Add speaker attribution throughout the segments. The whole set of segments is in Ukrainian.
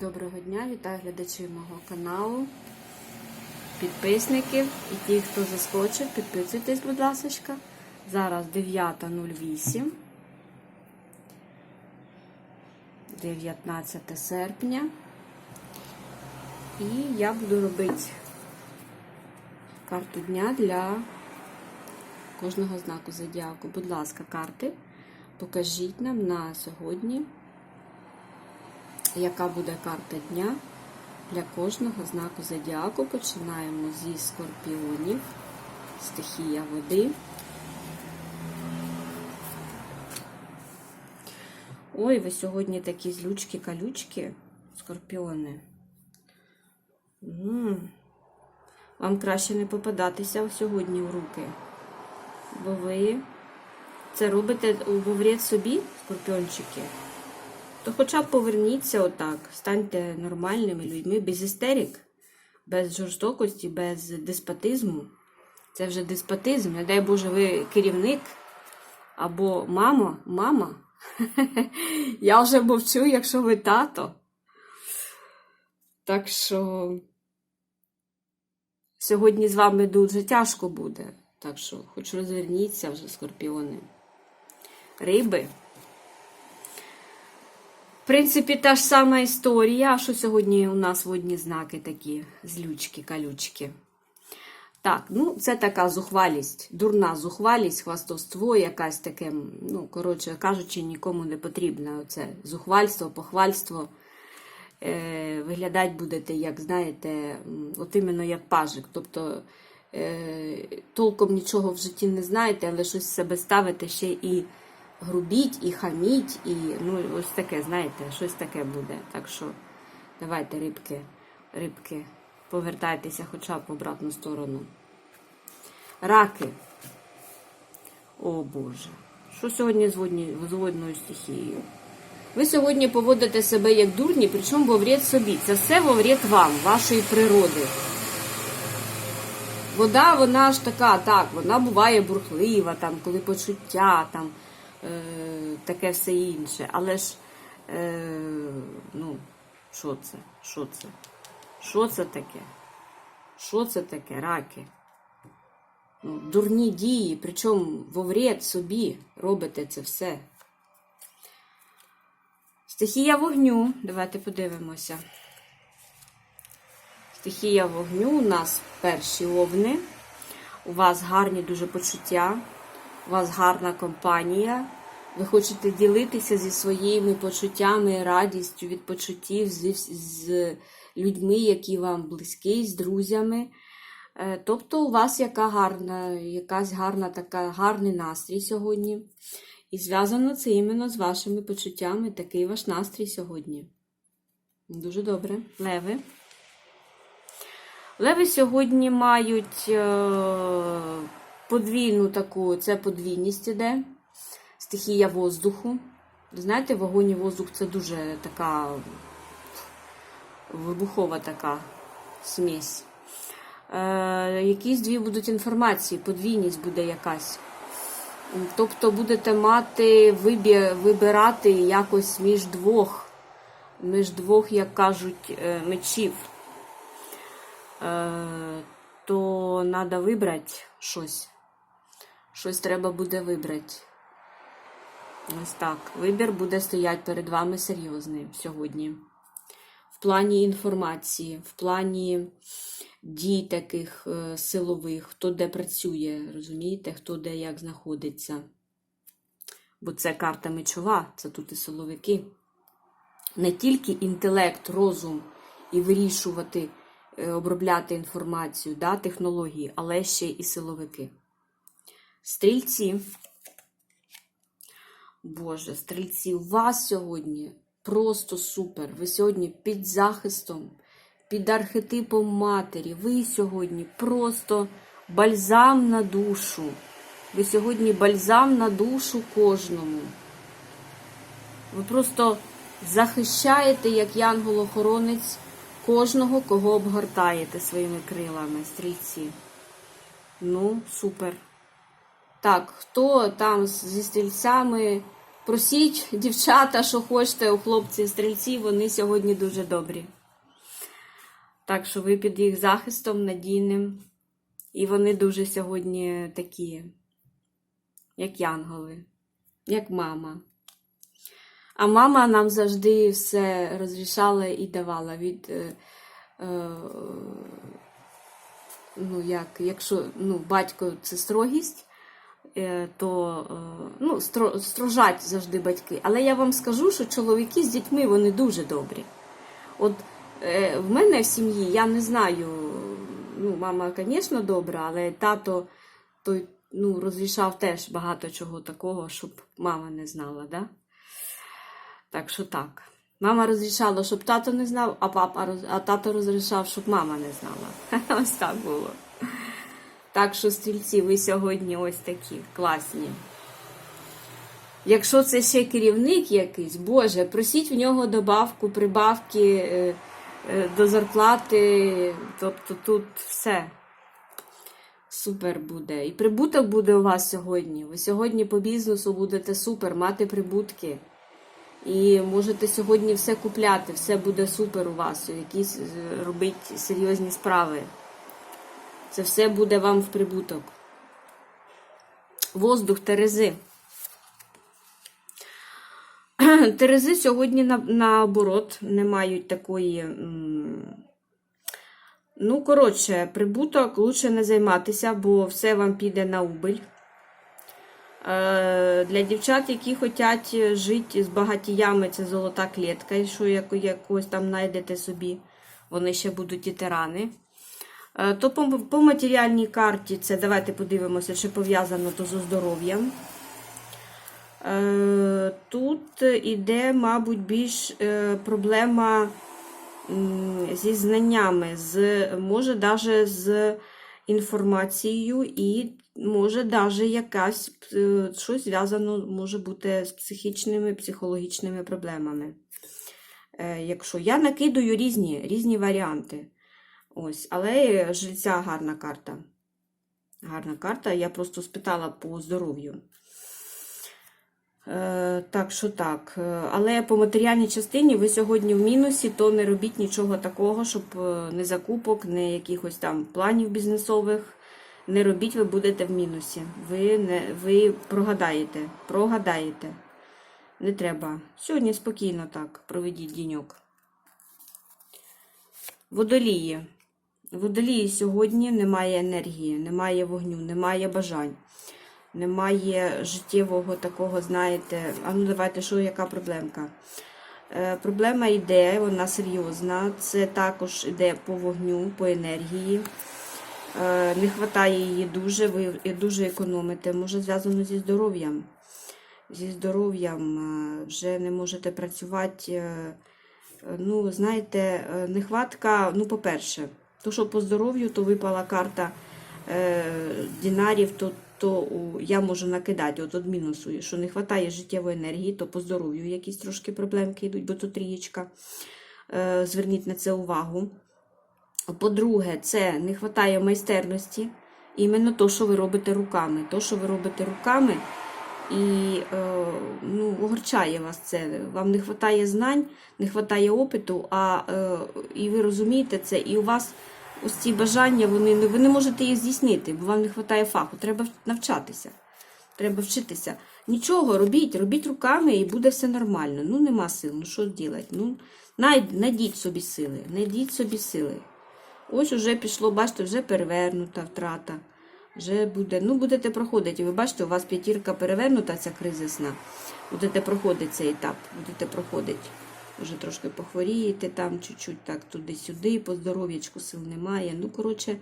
Speaker 1: Доброго дня, вітаю глядачів мого каналу, підписників і ті, хто заскочив, підписуйтесь, будь ласка. Зараз 9.08, 19 серпня. І я буду робити карту дня для кожного знаку зодіаку. Будь ласка, карти, покажіть нам на сьогодні яка буде карта дня для кожного знаку зодіаку. Починаємо зі скорпіонів, стихія води. Ой, ви сьогодні такі злючки-калючки, скорпіони. М. Вам краще не попадатися сьогодні в руки, бо ви це робите у вред собі, скорпіончики. То хоча б поверніться отак, станьте нормальними людьми, без істерик, без жорстокості, без деспотизму. Це вже деспотизм. Не дай Боже, ви керівник або мама, мама. Я вже мовчу, якщо ви тато. Так що сьогодні з вами дуже тяжко буде. Так що, хоч розверніться вже, скорпіони. Риби. Принципі, та ж сама історія, що сьогодні у нас водні знаки такі злючки, калючки. Так, ну це така зухвалість, дурна зухвалість, хвастовство, якась таке, ну, коротше кажучи, нікому не потрібно. Оце зухвальство, похвальство. Е, Виглядати будете, як знаєте, от іменно як пажик. Тобто е, толком нічого в житті не знаєте, але щось себе ставите ще і грубіть, і хаміть, і ну, ось таке, знаєте, щось таке буде. Так що давайте, рибки, рибки, повертайтеся хоча б в обратну сторону. Раки. О Боже. Що сьогодні з водною стихією? Ви сьогодні поводите себе як дурні, причому вовред собі. Це все вовред вам, вашої природи. Вода, вона ж така, так, вона буває бурхлива, там, коли почуття, там, таке все інше. Але ж, е, ну, що це? Що це? Що це таке? Що це таке, раки? Ну, дурні дії, причому во вред собі робите це все. Стихія вогню. Давайте подивимося. Стихія вогню у нас перші овни. У вас гарні дуже почуття, у вас гарна компанія. Ви хочете ділитися зі своїми почуттями, радістю від почуттів з, з людьми, які вам близькі, з друзями. Е, Тобто у вас яка гарна, якась гарна така, гарний настрій сьогодні. І зв'язано це іменно з вашими почуттями. Такий ваш настрій сьогодні. Дуже добре. Леви. Леви сьогодні мають е, подвійну таку, це подвійність іде, стихія воздуху. Знаєте, вогонь і воздух це дуже така вибухова така смесь. Е, якісь дві будуть інформації, подвійність буде якась. Тобто будете мати вибір, вибирати якось між двох, між двох, як кажуть, е, мечів. Е, то треба вибрати щось. Щось треба буде вибрати. Ось так. Вибір буде стояти перед вами серйозний сьогодні. В плані інформації, в плані дій таких е, силових, хто де працює, розумієте, хто де як знаходиться. Бо це карта мечова, це тут і силовики. Не тільки інтелект, розум і вирішувати, е, обробляти інформацію, да, технології, але ще і силовики. Стрільці. Боже, стрільці, у вас сьогодні просто супер. Ви сьогодні під захистом, під архетипом матері. Ви сьогодні просто бальзам на душу. Ви сьогодні бальзам на душу кожному. Ви просто захищаєте, як янгол-охоронець, кожного, кого обгортаєте своїми крилами, стрільці. Ну, супер. Так, хто там зі стрільцями Просіть, дівчата, що хочете, у хлопців стрільці, вони сьогодні дуже добрі. Так що ви під їх захистом надійним. І вони дуже сьогодні такі, як янголи, як мама. А мама нам завжди все розрішала і давала від. Е, е, ну, як, якщо ну, батько це строгість, то е, ну, строжать завжди батьки. Але я вам скажу, що чоловіки з дітьми вони дуже добрі. От е, в мене в сім'ї я не знаю, ну, мама, звісно, добра, але тато той, ну, розрішав теж багато чого такого, щоб мама не знала. Да? Так що так. Мама розрішала, щоб тато не знав, а папа а тато розрішав, щоб мама не знала. Ось так було. Так що, стрільці, ви сьогодні ось такі класні. Якщо це ще керівник якийсь, Боже, просіть в нього добавку, прибавки е, е, до зарплати. Тобто тут все супер буде. І прибуток буде у вас сьогодні. Ви сьогодні по бізнесу будете супер, мати прибутки. І можете сьогодні все купляти, все буде супер у вас, якісь е, робити серйозні справи. Це все буде вам в прибуток. Воздух Терези. Терези сьогодні наоборот не мають такої. Ну, коротше, прибуток лучше не займатися, бо все вам піде на убиль. Е, Для дівчат, які хочуть жити з багатіями, це золота клітка, і що якось там знайдете собі, вони ще будуть і тирани. Е, То по, матеріальній карті це давайте подивимося, чи пов'язано то зі здоров'ям. Е, Тут іде, мабуть, більш е, проблема зі знаннями, з, може, навіть з інформацією, і може, навіть якась щось зв'язано може бути з психічними, психологічними проблемами. Якщо я накидаю різні, різні варіанти. Ось, але жильця гарна карта. Гарна карта. Я просто спитала по здоров'ю. Е, так що так. Е, Але по матеріальній частині ви сьогодні в мінусі, то не робіть нічого такого, щоб е, не закупок, не якихось там планів бізнесових. Не робіть, ви будете в мінусі. Ви, не, ви прогадаєте. Прогадаєте. Не треба. Сьогодні спокійно так. Проведіть діньок. Водолії. Водолії сьогодні немає енергії, немає вогню, немає бажань, немає життєвого такого, знаєте, а ну давайте, що яка проблемка? Е, проблема йде, вона серйозна. Це також йде по вогню, по енергії. Е, не вистачає її дуже, ви дуже економите. Може, зв'язано зі здоров'ям. Зі здоров'ям е, вже не можете працювати. е, Ну, знаєте, е, нехватка, ну, по-перше, то, що по здоров'ю, то випала карта е, динарів, то, то я можу накидати, от, от мінусую, що не вистачає життєвої енергії, то по здоров'ю якісь трошки проблемки йдуть, бо то трієчка. Е, зверніть на це увагу. По-друге, це не вистачає майстерності, іменно то, що ви робите руками. То, що ви робите руками, і е, ну, огорчає вас це. Вам не вистачає знань, не вистачає опиту, а е, і ви розумієте це, і у вас ось ці бажання, вони, ви не можете їх здійснити, бо вам не вистачає фаху. Треба навчатися. Треба вчитися. Нічого, робіть, робіть руками і буде все нормально. Ну, нема сил, ну що робити? Ну, найдіть собі сили, найдіть собі сили. Ось уже пішло, бачите, вже перевернута втрата. Вже буде, ну будете проходити. Ви бачите, у вас п'ятірка перевернута, ця кризисна. Будете проходити цей етап, будете проходити. Вже трошки похворієте там, чуть-чуть так туди-сюди, по здоров'ячку сил немає. Ну, коротше,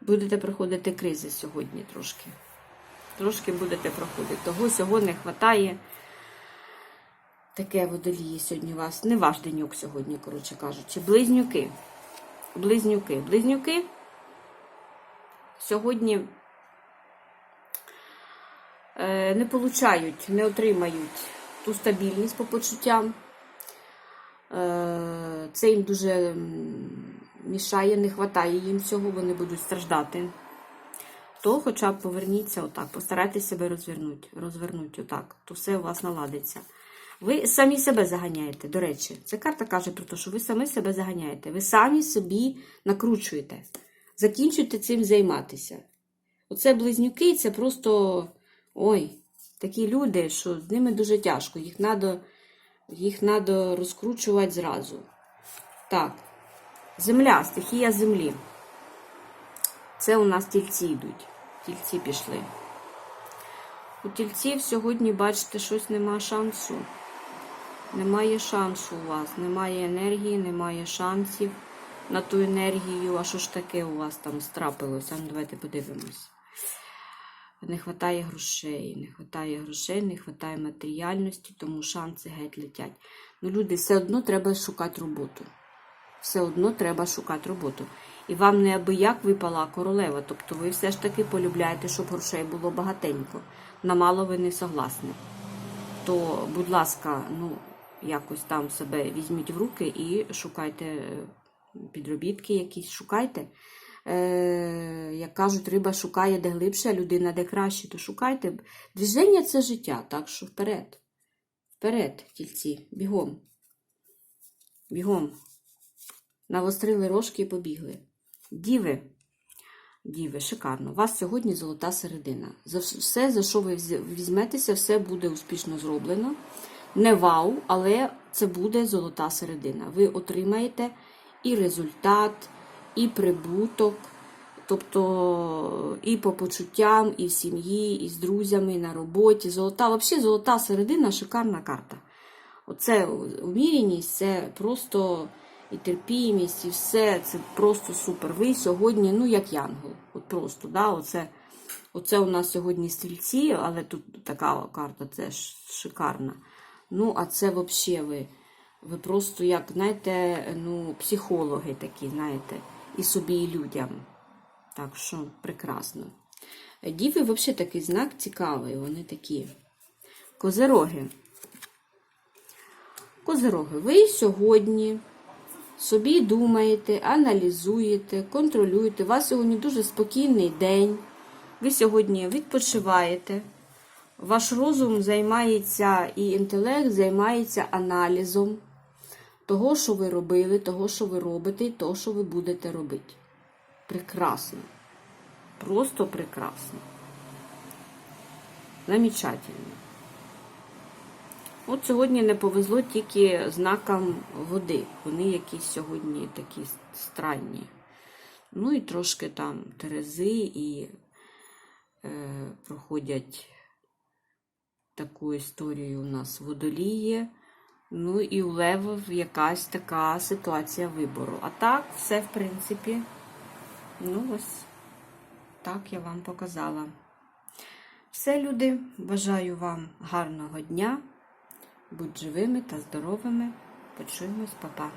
Speaker 1: будете проходити кризи сьогодні трошки. Трошки будете проходити. Того сього не вистачає. Таке водолії сьогодні у вас. Не ваш деньок сьогодні, коротше кажучи. Близнюки. Близнюки. Близнюки сьогодні е, не получають, не отримають ту стабільність по почуттям. Е, Це їм дуже мішає, не вистачає їм цього, вони будуть страждати. то хоча б поверніться отак, постарайтесь себе розвернути, розвернути отак, то все у вас наладиться. Ви самі себе заганяєте, до речі. Ця карта каже про те, що ви самі себе заганяєте. Ви самі собі накручуєте. Закінчуйте цим займатися. Оце близнюки, це просто ой, такі люди, що з ними дуже тяжко. Їх треба їх надо розкручувати зразу. Так, земля, стихія землі. Це у нас тільці йдуть. Тільці пішли. У тільців сьогодні, бачите, щось нема шансу. Немає шансу у вас, немає енергії, немає шансів на ту енергію. А що ж таке у вас там страпилося? Ну, давайте подивимось. Не вистачає грошей, не вистачає грошей, не вистачає матеріальності, тому шанси геть летять. Ну, люди, все одно треба шукати роботу. Все одно треба шукати роботу. І вам неабияк випала королева. Тобто ви все ж таки полюбляєте, щоб грошей було багатенько. На мало ви не согласні. То, будь ласка, ну, якось там себе візьміть в руки і шукайте е, підробітки якісь, шукайте. Е, як кажуть, риба шукає де глибше, а людина де краще, то шукайте. Движення це життя, так що вперед. Вперед, тільці, бігом. Бігом. Навострили рожки і побігли. Діви, діви, шикарно. У вас сьогодні золота середина. За все, за що ви візьметеся, все буде успішно зроблено. Не вау, але це буде золота середина. Ви отримаєте і результат, і прибуток, тобто і по почуттям, і в сім'ї, і з друзями, і на роботі. Золота, взагалі, золота середина шикарна карта. Оце умірність, це просто і терпімість, і все, це просто супер. Ви сьогодні, ну, як янгол. От просто, да, оце, оце у нас сьогодні стрільці, але тут така карта, це шикарна. Ну, а це взагалі ви, ви просто, як, знаєте, ну, психологи такі, знаєте, і собі, і людям. Так що прекрасно. Діви взагалі такий знак цікавий, вони такі. Козероги. Козероги, ви сьогодні собі думаєте, аналізуєте, контролюєте. У вас сьогодні дуже спокійний день. Ви сьогодні відпочиваєте. Ваш розум займається і інтелект займається аналізом того, що ви робили, того, що ви робите, і того, що ви будете робити. Прекрасно. Просто прекрасно. Замечательно. От сьогодні не повезло тільки знакам води. Вони якісь сьогодні такі странні. Ну і трошки там терези і е, проходять таку історію у нас водоліє. Ну і у левов якась така ситуація вибору. А так, все, в принципі, ну ось так я вам показала. Все, люди, бажаю вам гарного дня. Будь живими та здоровими. Почуємось, па-па.